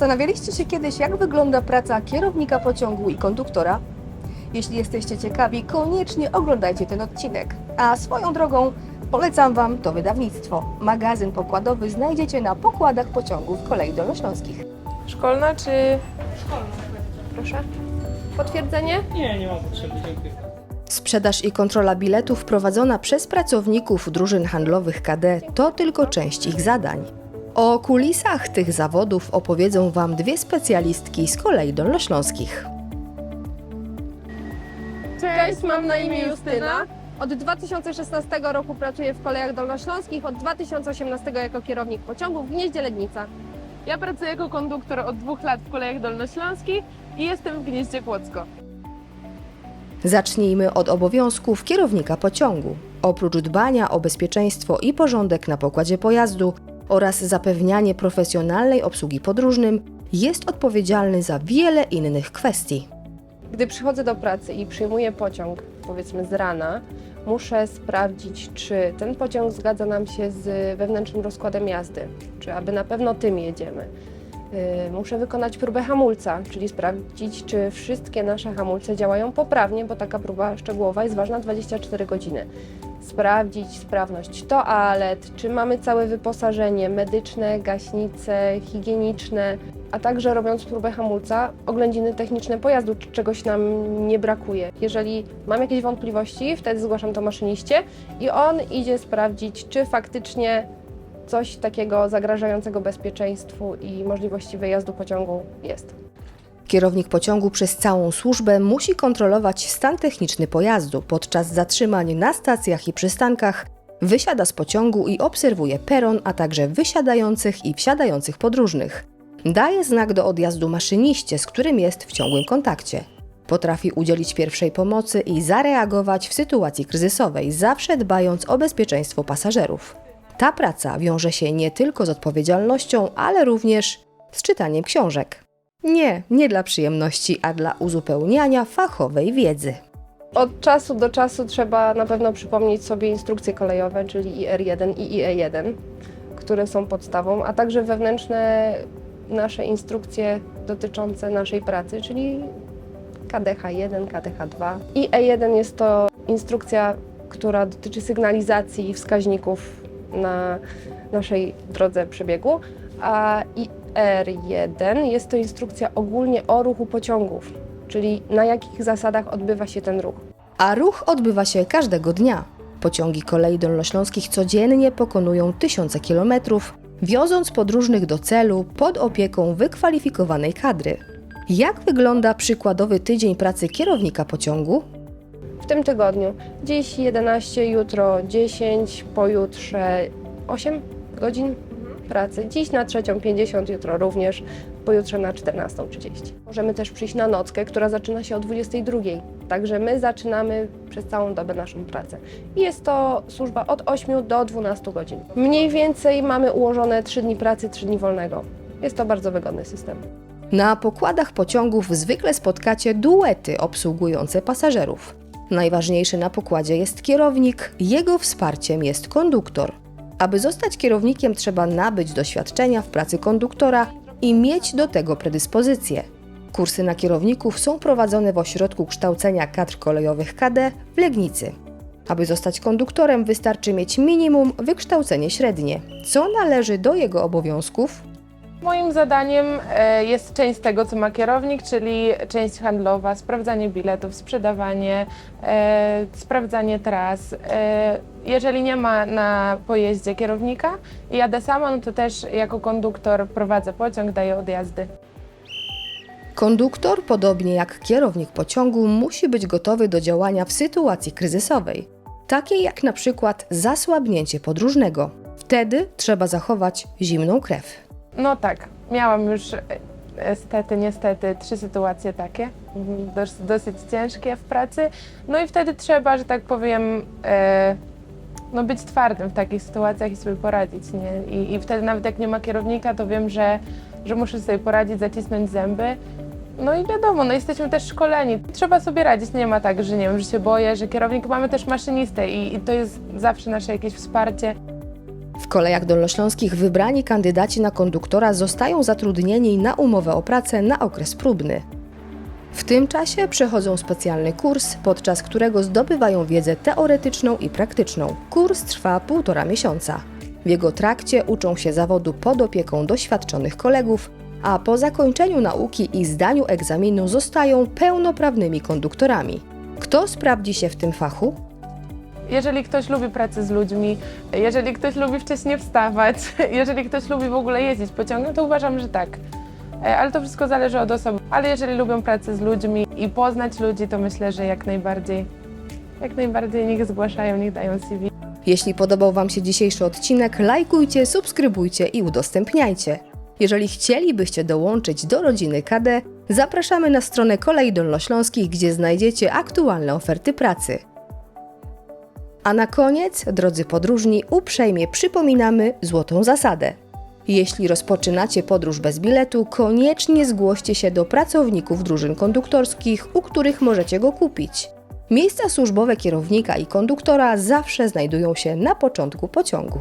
Zastanawialiście się kiedyś, jak wygląda praca kierownika pociągu i konduktora? Jeśli jesteście ciekawi, koniecznie oglądajcie ten odcinek. A swoją drogą polecam Wam to wydawnictwo. Magazyn pokładowy znajdziecie na pokładach pociągów kolei dolnośląskich. Szkolna czy... Szkolna. Proszę. Potwierdzenie? Nie, nie ma potrzeby, dziękuję. Sprzedaż i kontrola biletów prowadzona przez pracowników drużyn handlowych KD to tylko część ich zadań. O kulisach tych zawodów opowiedzą Wam dwie specjalistki z kolei dolnośląskich. Cześć, mam na imię Justyna. Od 2016 roku pracuję w kolejach dolnośląskich, od 2018 jako kierownik pociągu w Gnieździe Lednica. Ja pracuję jako konduktor od dwóch lat w kolejach dolnośląskich i jestem w Gnieździe Kłodzko. Zacznijmy od obowiązków kierownika pociągu. Oprócz dbania o bezpieczeństwo i porządek na pokładzie pojazdu oraz zapewnianie profesjonalnej obsługi podróżnym, jest odpowiedzialny za wiele innych kwestii. Gdy przychodzę do pracy i przyjmuję pociąg, powiedzmy z rana, muszę sprawdzić, czy ten pociąg zgadza nam się z wewnętrznym rozkładem jazdy, czy aby na pewno tym jedziemy. Yy, Muszę wykonać próbę hamulca, czyli sprawdzić, czy wszystkie nasze hamulce działają poprawnie, bo taka próba szczegółowa jest ważna 24 godziny. Sprawdzić sprawność toalet, czy mamy całe wyposażenie medyczne, gaśnice, higieniczne, a także robiąc próbę hamulca, oględziny techniczne pojazdu, czy czegoś nam nie brakuje. Jeżeli mam jakieś wątpliwości, wtedy zgłaszam to maszyniście i on idzie sprawdzić, czy faktycznie coś takiego zagrażającego bezpieczeństwu i możliwości wyjazdu pociągu jest. Kierownik pociągu przez całą służbę musi kontrolować stan techniczny pojazdu podczas zatrzymań na stacjach i przystankach, wysiada z pociągu i obserwuje peron, a także wysiadających i wsiadających podróżnych. Daje znak do odjazdu maszyniście, z którym jest w ciągłym kontakcie. Potrafi udzielić pierwszej pomocy i zareagować w sytuacji kryzysowej, zawsze dbając o bezpieczeństwo pasażerów. Ta praca wiąże się nie tylko z odpowiedzialnością, ale również z czytaniem książek. Nie, nie dla przyjemności, a dla uzupełniania fachowej wiedzy. Od czasu do czasu trzeba na pewno przypomnieć sobie instrukcje kolejowe, czyli IR1 i IE1, które są podstawą, a także wewnętrzne nasze instrukcje dotyczące naszej pracy, czyli KDH1, KDH2. IE1 jest to instrukcja, która dotyczy sygnalizacji i wskaźników na naszej drodze przebiegu, a IR1 jest to instrukcja ogólnie o ruchu pociągów, czyli na jakich zasadach odbywa się ten ruch. A ruch odbywa się każdego dnia. Pociągi kolei dolnośląskich codziennie pokonują tysiące kilometrów, wioząc podróżnych do celu pod opieką wykwalifikowanej kadry. Jak wygląda przykładowy tydzień pracy kierownika pociągu? W tym tygodniu dziś 11, jutro 10, pojutrze 8 godzin pracy. Dziś na 3.50, jutro również, pojutrze na 14.30. Możemy też przyjść na nockę, która zaczyna się o 22.00. Także my zaczynamy przez całą dobę naszą pracę. I jest to służba od 8 do 12 godzin. Mniej więcej mamy ułożone 3 dni pracy, 3 dni wolnego. Jest to bardzo wygodny system. Na pokładach pociągów zwykle spotkacie duety obsługujące pasażerów. Najważniejszy na pokładzie jest kierownik, jego wsparciem jest konduktor. Aby zostać kierownikiem, trzeba nabyć doświadczenia w pracy konduktora i mieć do tego predyspozycje. Kursy na kierowników są prowadzone w ośrodku kształcenia kadr kolejowych KD w Legnicy. Aby zostać konduktorem, wystarczy mieć minimum wykształcenie średnie. Co należy do jego obowiązków? Moim zadaniem e, jest część tego, co ma kierownik, czyli część handlowa, sprawdzanie biletów, sprzedawanie, e, sprawdzanie tras. E, jeżeli nie ma na pojeździe kierownika i jadę sama, no to też jako konduktor prowadzę pociąg, daję odjazdy. Konduktor, podobnie jak kierownik pociągu, musi być gotowy do działania w sytuacji kryzysowej, takiej jak na przykład zasłabnięcie podróżnego. Wtedy trzeba zachować zimną krew. No tak, miałam już e, niestety, niestety trzy sytuacje takie, mhm, dos, dosyć ciężkie w pracy. No i wtedy trzeba, że tak powiem, e, no być twardym w takich sytuacjach i sobie poradzić. Nie? I, I wtedy nawet jak nie ma kierownika, to wiem, że, że muszę sobie poradzić, zacisnąć zęby. No i wiadomo, no jesteśmy też szkoleni. Trzeba sobie radzić. Nie ma tak, że nie wiem, że się boję, że kierownik mamy też maszynistę i, i to jest zawsze nasze jakieś wsparcie. W kolejach dolnośląskich wybrani kandydaci na konduktora zostają zatrudnieni na umowę o pracę na okres próbny. W tym czasie przechodzą specjalny kurs, podczas którego zdobywają wiedzę teoretyczną i praktyczną. Kurs trwa półtora miesiąca. W jego trakcie uczą się zawodu pod opieką doświadczonych kolegów, a po zakończeniu nauki i zdaniu egzaminu zostają pełnoprawnymi konduktorami. Kto sprawdzi się w tym fachu? Jeżeli ktoś lubi pracę z ludźmi, jeżeli ktoś lubi wcześniej wstawać, jeżeli ktoś lubi w ogóle jeździć pociągiem, to uważam, że tak. E, Ale to wszystko zależy od osoby. Ale jeżeli lubią pracę z ludźmi i poznać ludzi, to myślę, że jak najbardziej, jak najbardziej niech zgłaszają, niech dają CV. Jeśli podobał Wam się dzisiejszy odcinek, lajkujcie, subskrybujcie i udostępniajcie. Jeżeli chcielibyście dołączyć do rodziny KD, zapraszamy na stronę Kolei Dolnośląskich, gdzie znajdziecie aktualne oferty pracy. A na koniec, drodzy podróżni, uprzejmie przypominamy złotą zasadę. Jeśli rozpoczynacie podróż bez biletu, koniecznie zgłoście się do pracowników drużyn konduktorskich, u których możecie go kupić. Miejsca służbowe kierownika i konduktora zawsze znajdują się na początku pociągu.